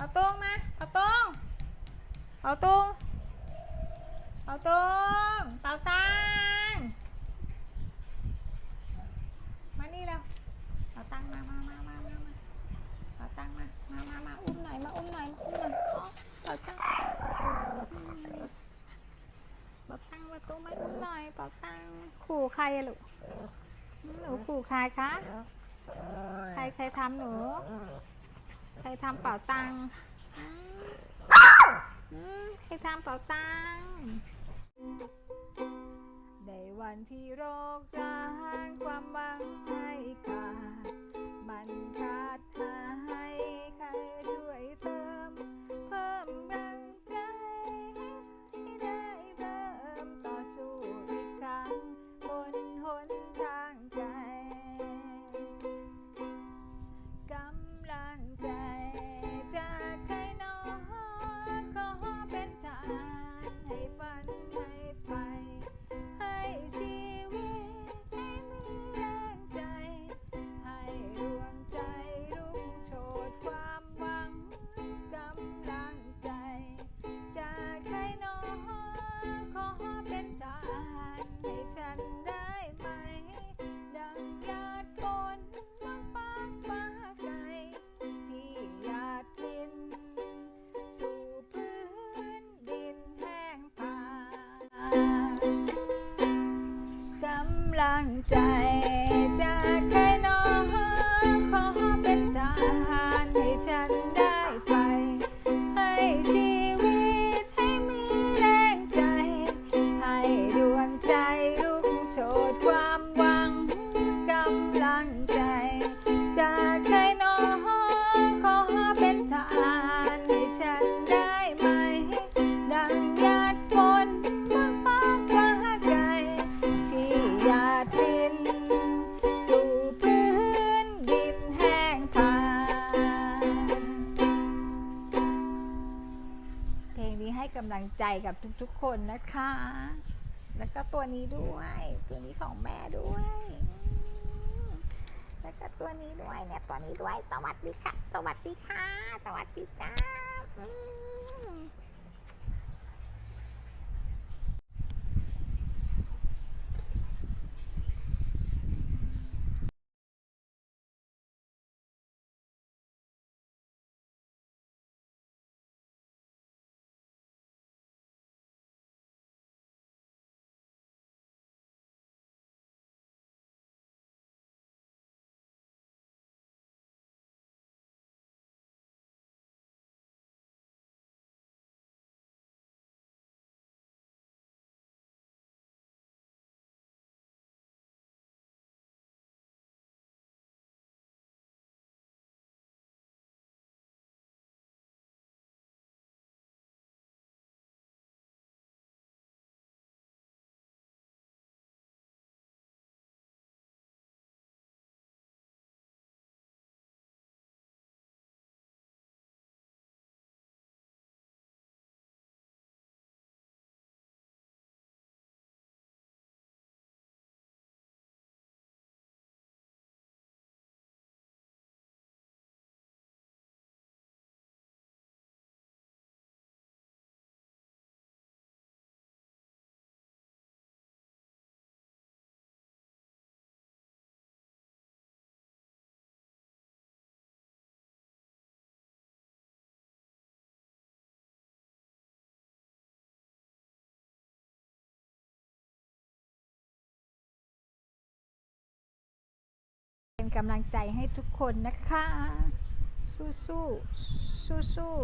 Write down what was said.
เอาตรงมาเอาตรงเอาตรงเอาตรงเป่าตังมานี่แล้วเป่าตังมามามามามามาเป่าตังมามามามาอุ้มหน่อยมาอุ้มหน่อยมาอุ้มหน่อยอ๋อเป่าตังเป่าตังมาตุ้มมาอุ้มหน่อยเป่าตังขู่ใครอะลูกหนูขู่ใครคะใครใครทำหนู ใครทำเป่าตังค์ใครทำเป่าตังค์ในวันที่โรคร้างความหวังให้ำลังใจ จากใครน้องขอเป็นทหารให้ฉันได้ไฟให้ชีวิตให้มีแรงใจ ให้ดวงใจรุ่งโชดความหวังกำลังใจ จากใครน้องขอเป็นทานให้ฉันได้ งนี้ให้กำลังใจกับทุกๆคนนะคะ แล้วก็ตัวนี้ด้วย ตัวนี้ของแม่ด้วย แล้วก็ตัวนี้ด้วยเนี่ยตัวนี้ด้วย สวัสดีค่ะ สวัสดีค่ะ สวัสดีจ้า เป็นกำลังใจให้ทุกคนนะคะ สู้สู้สู้สู้